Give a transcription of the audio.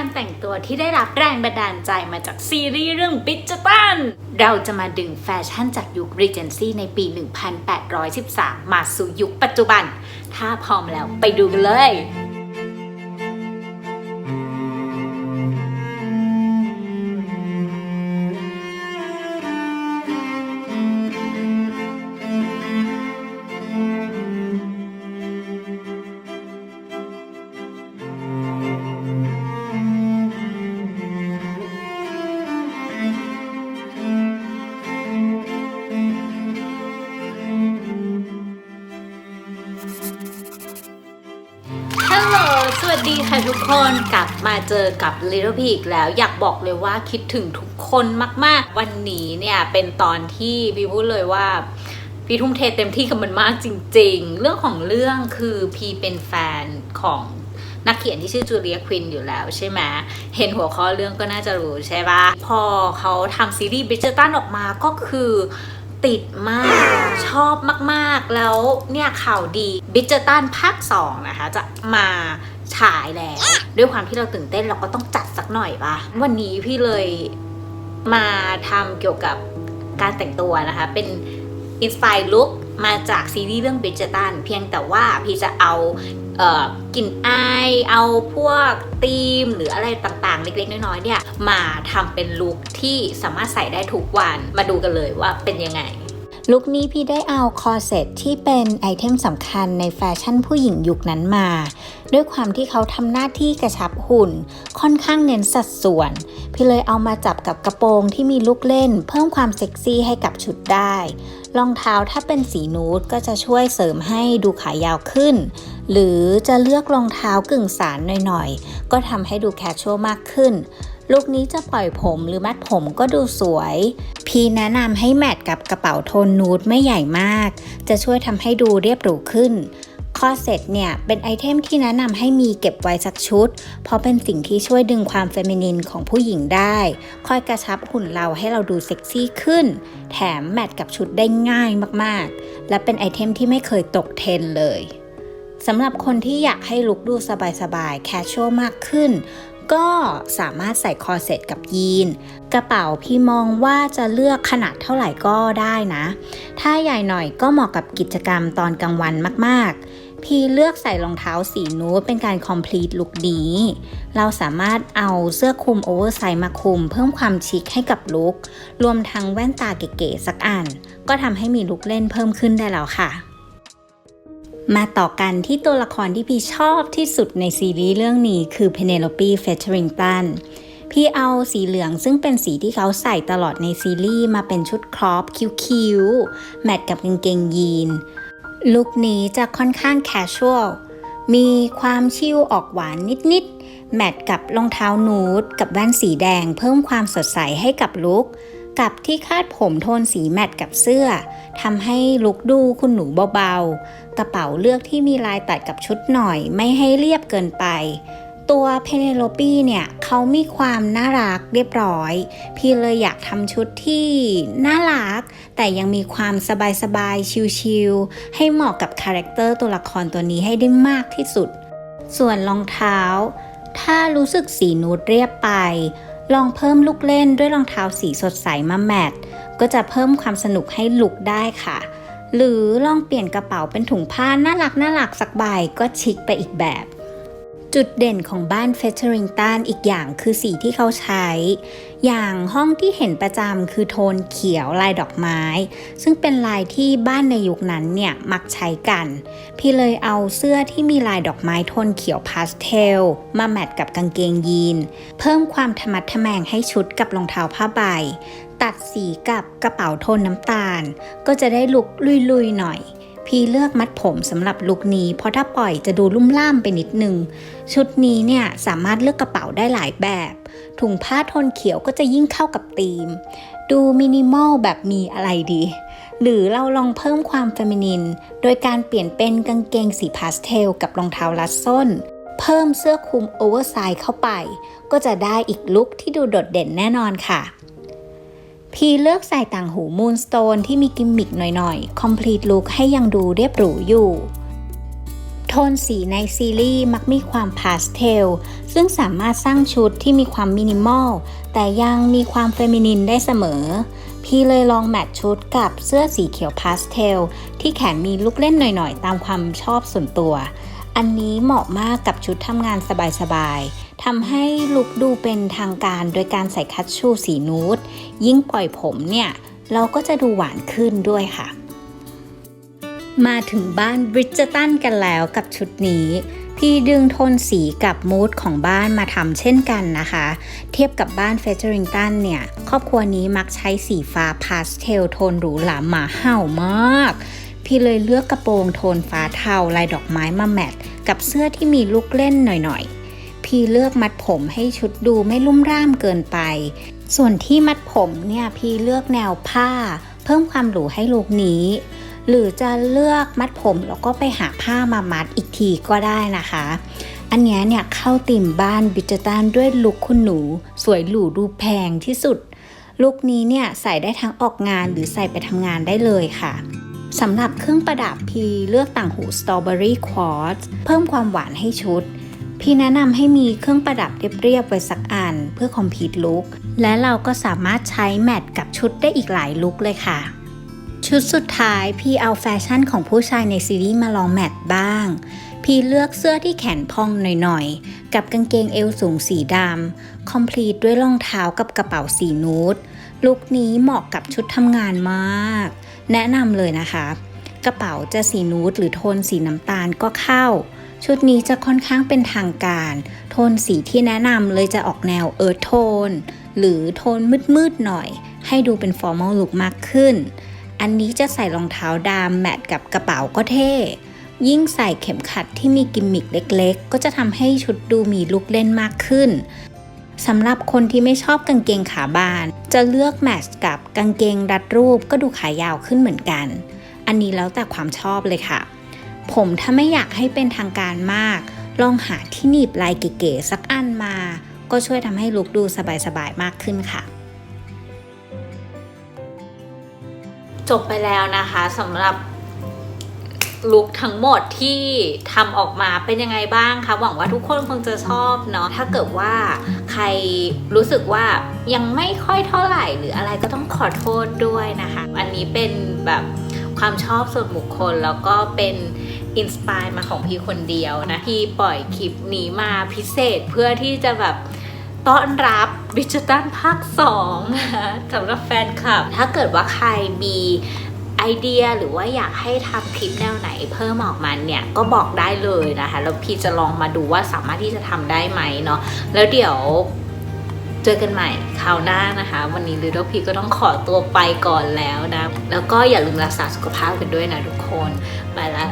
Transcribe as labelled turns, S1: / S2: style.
S1: การแต่งตัวที่ได้รับแรงบันดาลใจมาจากซีรีส์เรื่องบิจตันเราจะมาดึงแฟชั่นจากยุค Regency ในปี 1813 มาสู่ยุคปัจจุบัน ถ้าพร้อมแล้วไปดูกันเลย ดีค่ะทุกคนกลับมาเจอกับ Little P อีกแล้ว อยากบอกเลยว่าคิดถึงทุกคนมาก ๆ วันนี้เนี่ยเป็นตอนที่พี่พูดเลยว่า พี่ทุ่มเทเต็มที่กับมันมากจริง ๆ เรื่องของเรื่องคือพีเป็นแฟนของนักเขียนที่ชื่อจูเลียควินอยู่แล้วใช่ไหมเห็นหัวข้อเรื่องก็น่าจะรู้ใช่ปะพอเขาทำซีรีส์บิจตันออกมาก็คือติดมาก ชอบมาก ๆ แล้วเนี่ยข่าวดีบิจเจตันภาค 2 นะคะ จะมา ฉายแล้ว ด้วยความที่เราตื่นเต้นเราก็ต้องจัดสักหน่อยปะวันนี้พี่เลยมาทำเกี่ยวกับการแต่งตัวนะคะ เป็นอินสปายลุคมาจากซีรีส์เรื่องบิจตันเพียงแต่ว่าพี่จะเอาเออกลิ่นอาย เอาพวกธีม หรืออะไรต่างๆ เล็กๆ น้อยๆเนี่ย มาทำเป็นลุคที่สามารถใส่ได้ทุกวันมาดูกันเลยว่าเป็นยังไง
S2: ลุคนี้พี่ได้เอาคอเซ็ตที่เป็นไอเทมสำคัญในแฟชั่นผู้หญิงยุคนั้นมา ด้วยความที่เขาทำหน้าที่กระชับหุ่น ค่อนข้างเน้นสัดส่วน พี่เลยเอามาจับกับกระโปรงที่มีลูกเล่น เพิ่มความเซ็กซี่ให้กับชุดได้รองเท้าถ้าเป็นสีนูดก็จะช่วยเสริมให้ดูขายาวขึ้น หรือจะเลือกรองเท้ากึ่งสารหน่อยๆ ก็ทำให้ดูแคชชวลมากขึ้น ลุคนี้จะปล่อยผมหรือมัดผมก็ดูสวย พี่แนะนำให้แมทกับกระเป๋าโทนนูดไม่ใหญ่มาก จะช่วยทำให้ดูเรียบหรูขึ้นคอเซ็ตเนี่ยเป็นไอเทมที่แนะนำให้มีเก็บไว้สักชุด เพราะเป็นสิ่งที่ช่วยดึงความเฟมินินของผู้หญิงได้คอยกระชับหุ่นเราให้เราดูเซ็กซี่ขึ้น แถมแมทกับชุดได้ง่ายมากๆ และเป็นไอเทมที่ไม่เคยตกเทรนเลยสำหรับคนที่อยากให้ลุคดูสบายๆ แคชชวลมากขึ้น ก็สามารถใส่คอเซ็ตกับยีน กระเป๋าพี่มองว่าจะเลือกขนาดเท่าไหร่ก็ได้นะ ถ้าใหญ่หน่อยก็เหมาะกับกิจกรรมตอนกลางวันมากๆ พี่เลือกใส่รองเท้าสีนูดเป็นการ complete ลุคนี้ เราสามารถเอาเสื้อคลุมโอเวอร์ไซส์มาคลุม เพิ่มความชิคให้กับลุครวมทั้งแว่นตาเก๋ๆสักอัน ก็ทำให้มีลุคเล่นเพิ่มขึ้นได้แล้วค่ะ มาต่อกันที่ตัวละครที่พี่ชอบที่สุดในซีรีส์เรื่องนี้คือ Penelope Featherington พี่เอาสีเหลืองซึ่งเป็นสีที่เขาใส่ตลอดในซีรีส์มาเป็นชุดครอปคิ้วๆ แมทกับกางเกงยีน ลุคนี้จะค่อนข้างแคชชวลมีความชิลออกหวานนิดๆ แมทกับรองเท้านูดกับแว่นสีแดงเพิ่มความสดใสให้กับลุค กับที่คาดผมโทนสีแมทกับเสื้อทำให้ลุคดูคุณหนูเบาๆ กระเป๋าเลือกที่มีลายตัดกับชุดหน่อย ไม่ให้เรียบเกินไป ตัวเพเนโลปีเนี่ยเขามีความน่ารักเรียบร้อย พี่เลยอยากทำชุดที่น่ารัก แต่ยังมีความสบายๆ ชิลๆ ให้เหมาะกับคาแรคเตอร์ตัวละครตัวนี้ให้ได้มากที่สุด ส่วนรองเท้า ถ้ารู้สึกสีนูดเรียบไป ลองเพิ่มลูกเล่นด้วยรองเท้าสีสดใสมาแมทก็จะเพิ่มความสนุกให้ลุกได้ค่ะ หรือลองเปลี่ยนกระเป๋าเป็นถุงผ้าน่ารักน่ารักสักใบก็ชิคไปอีกแบบ จุดเด่นของบ้านเฟเทอริงตันอีกอย่างคือสีที่เขาใช้ อย่างห้องที่เห็นประจำคือโทนเขียวลายดอกไม้ ซึ่งเป็นลายที่บ้านในยุคนั้นเนี่ยมักใช้กัน พี่เลยเอาเสื้อที่มีลายดอกไม้โทนเขียวพาสเทล มาแมทกับกางเกงยีน เพิ่มความทะมัดทะแมงให้ชุดกับรองเท้าผ้าใบ ตัดสีกับกระเป๋าโทนน้ำตาล ก็จะได้ลุกลุยๆหน่อย พี่เลือกมัดผมสำหรับลุคนี้ เพราะถ้าปล่อยจะดูลุ่มล่ามไปนิดนึง ชุดนี้เนี่ยสามารถเลือกกระเป๋าได้หลายแบบ ถุงผ้าโทนเขียวก็จะยิ่งเข้ากับธีม ดูมินิมอลแบบมีอะไรดี หรือเราลองเพิ่มความเฟมินิน โดยการเปลี่ยนเป็นกางเกงสีพาสเทลกับรองเท้ารัดส้น เพิ่มเสื้อคลุมโอเวอร์ไซส์เข้าไป ก็จะได้อีกลุคที่ดูโดดเด่นแน่นอนค่ะ พีเลือกใส่ต่างหูมูนสโตนที่มีกิมมิคหน่อยๆ complete look ให้ยังดูเรียบหรูอยู่ โทนสีในซีรีส์มักมีความพาสเทล ซึ่งสามารถสร้างชุดที่มีความมินิมอล แต่ยังมีความเฟมินินได้เสมอ พี่เลยลองแมทชุดกับเสื้อสีเขียวพาสเทล ที่แขนมีลูกเล่นหน่อยๆ ตามความชอบส่วนตัว อันนี้เหมาะมากกับชุดทำงานสบายๆทำให้ลุคดูเป็นทางการโดยการใส่คัตชูสีนูดยิ่งปล่อยผมเนี่ย เราก็จะดูหวานขึ้นด้วยค่ะ มาถึงบ้านบริจตันกันแล้วกับชุดนี้พี่ดึงโทนสีกับมูดของบ้านมาทำเช่นกันนะคะ เทียบกับบ้านเฟเจอริงตันเนี่ย ครอบครัวนี้มักใช้สีฟ้าพาสเทลโทนหรูหราหมาเห่ามาก พี่เลยเลือกกระโปรงโทนฟ้าเทาลายดอกไม้มาแมทกับเสื้อที่มีลูกเล่นหน่อยๆ พี่เลือกมัดผมให้ชุดดูไม่ลุ่มร่ามเกินไป ส่วนที่มัดผมเนี่ยพี่เลือกแนวผ้า เพิ่มความหรูให้ลุคนี้ หรือจะเลือกมัดผมแล้วก็ไปหาผ้ามามัดอีกทีก็ได้นะคะ อันนี้เนี่ยเข้าติ่มบ้านบิจตันด้วยลุคคุณหนู สวยหรูดูแพงที่สุดลุคนี้เนี่ยใส่ได้ทั้งออกงานหรือใส่ไปทำงานได้เลยค่ะ สำหรับเครื่องประดับพีเลือกต่างหูสตรอเบอรี่ควอตซ์เพิ่มความหวานให้ชุด พี่แนะนำให้มีเครื่องประดับเรียบๆไว้สักอัน เพื่อคอมพลีทลุคและเราก็สามารถใช้แมทกับชุดได้อีกหลายลุคเลยค่ะ ชุดสุดท้ายพี่เอาแฟชั่นของผู้ชายในซีรีส์มาลองแมทบ้าง พี่เลือกเสื้อที่แขนพองหน่อยๆ กับกางเกงเอวสูงสีดำคอมพลีทด้วยรองเท้ากับกระเป๋าสีนูดลุคนี้เหมาะกับชุดทำงานมาก แนะนำเลยนะคะ กระเป๋าจะสีนูดหรือโทนสีน้ำตาลก็เข้า ชุดนี้จะค่อนข้างเป็นทางการ โทนสีที่แนะนำเลยจะออกแนวเอิร์ธโทน หรือโทนมืดๆหน่อย ให้ดูเป็นฟอร์มอลลุคมากขึ้น อันนี้จะใส่รองเท้าดำแมทกับกระเป๋าก็เท่ยิ่งใส่เข็มขัดที่มีกิมมิคเล็กๆ ก็จะทำให้ชุดดูมีลุคเล่นมากขึ้น สำหรับคนที่ไม่ชอบกางเกงขาบาน จะเลือกแมทช์กับกางเกงรัดรูปก็ดูขายาวขึ้นเหมือนกัน อันนี้แล้วแต่ความชอบเลยค่ะ ผมถ้าไม่อยากให้เป็นทางการมาก ลองหาที่หนีบลายเก๋ๆสักอันมา ก็ช่วยทำให้ลุคดูสบายๆมากขึ้นค่ะ
S1: จบไปแล้วนะคะสำหรับลุคทั้งหมดที่ทำออกมาเป็นยังไงบ้างคะหวังว่าทุกคนคงจะชอบเนาะถ้าเกิดว่า รรู้สึกว่ายังไม่ค่อยเท่าไหร่หรืออะไรก็ต้องขอโทษด้วยนะคะ อันนี้เป็นแบบความชอบส่วนบุคคลแล้วก็เป็นอินสปายมาของพี่คนเดียวนะ ที่ปล่อยคลิปนี้มาพิเศษเพื่อที่จะแบบต้อนรับบิจตันภาค2นะคะสำหรับแฟนคลับ ถ้าเกิดว่าใครมี ไอเดียหรือว่าอยากให้ทำคลิปแนวไหนเพิ่มออกมาเนี่ยก็บอกได้เลยนะคะ แล้วพี่จะลองมาดูว่าสามารถที่จะทำได้ไหมเนาะแล้วเดี๋ยวเจอกันใหม่คราวหน้านะคะ วันนี้ลิ t ดพีก็ต้องขอตัวไปก่อนแล้วนะ แล้วก็อย่าลืมรักษาสุขภาพกันด้วยนะทุกคน ไปแล้ว